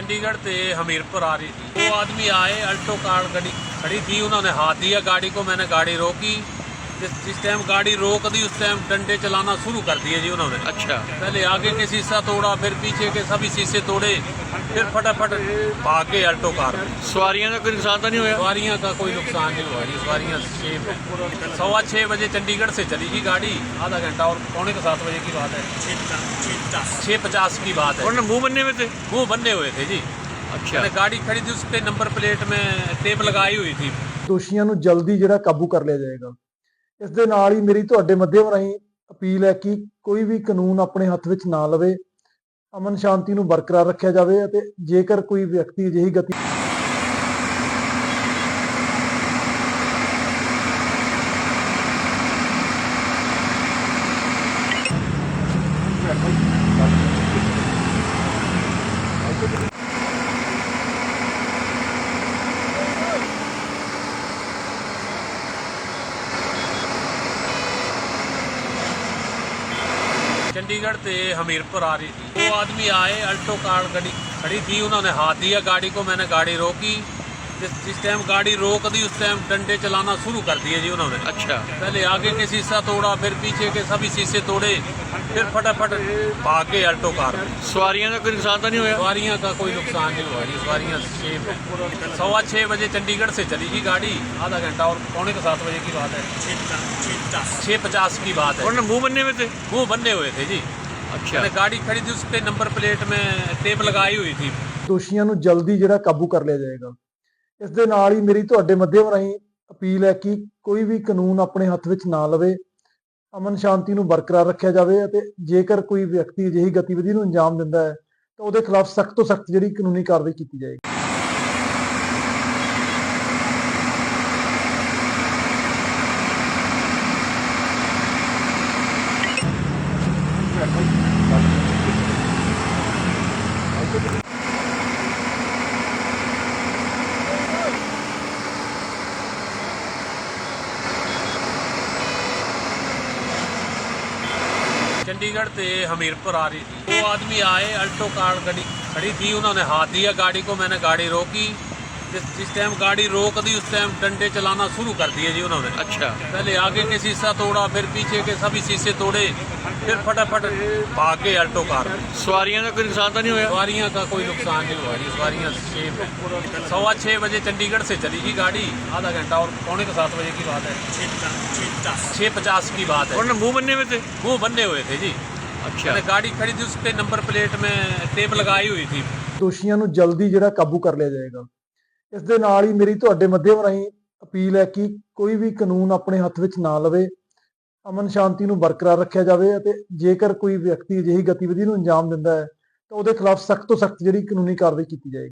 चंडीगढ़ से हमीरपुर आ रही थी वो आदमी आए अल्टो कार गाड़ी खड़ी थी उन्होंने हाथ दिया गाड़ी को मैंने गाड़ी रोकी जिस जिस टाइम गाड़ी रोक दी उस टाइम डंडे चलाना शुरू कर दिए जी उन्होंने अच्छा पहले आगे के शीशा तोड़ा फिर पीछे के सभी शीशे तोड़े फिर फटाफट भाग गए अल्टो कार में ਸਵਾਰੀਆਂ ਦਾ ਕੋਈ ਨੁਕਸਾਨ ਤਾਂ ਨਹੀਂ ਹੋਇਆ सवारियां का कोई नुकसान नहीं हुआ जी सवारियां छः सवा छः बजे चंडीगढ़ से चली जी गाड़ी आधा घंटा और पौने के सात बजे की बात है छः पचास की बात है ਉਹਨਾਂ ਨੇ ਮੂੰਹ ਬੰਨੇ ਹੋਏ ਤੇ मुंह बनने हुए थे जी ਅੱਛਾ मैंने गाड़ी खड़ी थी उस पे नंबर प्लेट में टेप लगाई हुई थी ਦੋਸ਼ੀਆਂ ਨੂੰ ਜਲਦੀ ਜਿਹੜਾ ਕਾਬੂ ਕਰ ਲਿਆ ਜਾਏਗਾ ਇਸ ਦੇ ਨਾਲ ਹੀ ਮੇਰੀ ਤੁਹਾਡੇ ਮਾਧਿਅਮ ਰਾਹੀਂ ਅਪੀਲ ਹੈ ਕਿ ਕੋਈ ਵੀ ਕਾਨੂੰਨ ਆਪਣੇ ਹੱਥ ਵਿੱਚ ਨਾ ਲਵੇ, ਅਮਨ ਸ਼ਾਂਤੀ ਨੂੰ ਬਰਕਰਾਰ ਰੱਖਿਆ ਜਾਵੇ ਅਤੇ ਜੇਕਰ ਕੋਈ ਵਿਅਕਤੀ ਅਜਿਹੀ ਗਤੀ चंडीगढ़ से हमीरपुर आ रही थी वो आदमी आए अल्टो कार गाड़ी खड़ी थी उन्होंने हाथ दिया गाड़ी को मैंने गाड़ी रोकी जिस जिस टाइम गाड़ी रोक दी उस टाइम डंडे चलाना शुरू कर दिए जी उन्होंने ਅੱਛਾ पहले आगे के शीशा तोड़ा फिर पीछे के सभी शीशे तोड़े फिर फटाफट भाग गए अल्टो कार में ਸਵਾਰੀਆਂ ਦਾ ਕੋਈ ਨੁਕਸਾਨ ਤਾਂ ਨਹੀਂ ਹੋਇਆ सवारियां का कोई नुकसान नहीं हुआ जी सवारियां छः सवा छः बजे चंडीगढ़ से चली जी गाड़ी आधा घंटा और पौने के सात बजे की बात है छः पचास की बात है ਉਹਨਾਂ ਨੇ ਮੂੰਹ ਬੰਨੇ ਹੋਏ ਤੇ मुंह बनने हुए थे जी ਅੱਛਾ मैंने गाड़ी खड़ी थी उस पे नंबर प्लेट में टेप लगाई हुई थी ਦੋਸ਼ੀਆਂ ਨੂੰ ਜਲਦੀ ਜਿਹੜਾ ਕਾਬੂ ਕਰ ਲਿਆ ਜਾਏਗਾ ਇਸ ਦੇ ਨਾਲ ਹੀ ਮੇਰੀ ਤੁਹਾਡੇ ਮਾਧਿਅਮ ਰਾਹੀਂ ਅਪੀਲ ਹੈ ਕਿ ਕੋਈ ਵੀ ਕਾਨੂੰਨ ਆਪਣੇ ਹੱਥ ਵਿੱਚ ਨਾ ਲਵੇ, ਅਮਨ ਸ਼ਾਂਤੀ ਨੂੰ ਬਰਕਰਾਰ ਰੱਖਿਆ ਜਾਵੇ ਅਤੇ ਜੇਕਰ ਕੋਈ ਵਿਅਕਤੀ ਅਜਿਹੀ ਗਤੀਵਿਧੀ ਨੂੰ ਅੰਜਾਮ ਦਿੰਦਾ ਹੈ, ਤਾਂ ਉਹਦੇ ਖਿਲਾਫ ਸਖਤ ਤੋਂ ਸਖਤ ਜਿਹੜੀ ਕਾਨੂੰਨੀ ਕਾਰਵਾਈ ਕੀਤੀ ਜਾਏਗੀ। चंडीगढ़ से हमीरपुर आ रही थी वो आदमी आए अल्टो कार गाड़ी खड़ी थी उन्होंने हाथ दिया गाड़ी को मैंने गाड़ी रोकी जिस जिस टाइम गाड़ी रोक दी उस टाइम डंडे चलाना शुरू कर दिए जी उन्होंने ਅੱਛਾ पहले आगे के शीशा तोड़ा फिर पीछे के सभी शीशे तोड़े फिर फटाफट भाग गए अल्टो कार में ਸਵਾਰੀਆਂ ਦਾ ਕੋਈ ਨੁਕਸਾਨ ਤਾਂ ਨਹੀਂ ਹੋਇਆ सवारियां का कोई नुकसान नहीं हुआ जी सवारियां छः सवा छः बजे चंडीगढ़ से चली जी गाड़ी आधा घंटा और पौने के सात बजे की बात है छः पचास की बात है ਉਹਨਾਂ ਨੇ ਮੂੰਹ ਬੰਨੇ ਹੋਏ ਤੇ मुंह बनने हुए थे जी ਅੱਛਾ मैंने गाड़ी खड़ी थी उस पे नंबर प्लेट में टेप लगाई हुई थी ਦੋਸ਼ੀਆਂ ਨੂੰ ਜਲਦੀ ਜਿਹੜਾ ਕਾਬੂ ਕਰ ਲਿਆ ਜਾਏਗਾ ਇਸ ਦੇ ਨਾਲ ਹੀ ਮੇਰੀ ਤੁਹਾਡੇ ਮਾਧਿਅਮ ਰਾਹੀਂ ਅਪੀਲ ਹੈ ਕਿ ਕੋਈ ਵੀ ਕਾਨੂੰਨ ਆਪਣੇ ਹੱਥ ਵਿੱਚ ਨਾ ਲਵੇ, ਅਮਨ ਸ਼ਾਂਤੀ ਨੂੰ ਬਰਕਰਾਰ ਰੱਖਿਆ ਜਾਵੇ ਅਤੇ ਜੇਕਰ ਕੋਈ ਵਿਅਕਤੀ ਅਜਿਹੀ ਗਤੀਵਿਧੀ ਨੂੰ ਅੰਜਾਮ ਦਿੰਦਾ ਹੈ, ਤਾਂ ਉਹਦੇ ਖਿਲਾਫ ਸਖਤ ਤੋਂ ਸਖਤ ਜਿਹੜੀ ਕਾਨੂੰਨੀ ਕਾਰਵਾਈ ਕੀਤੀ ਜਾਏਗੀ।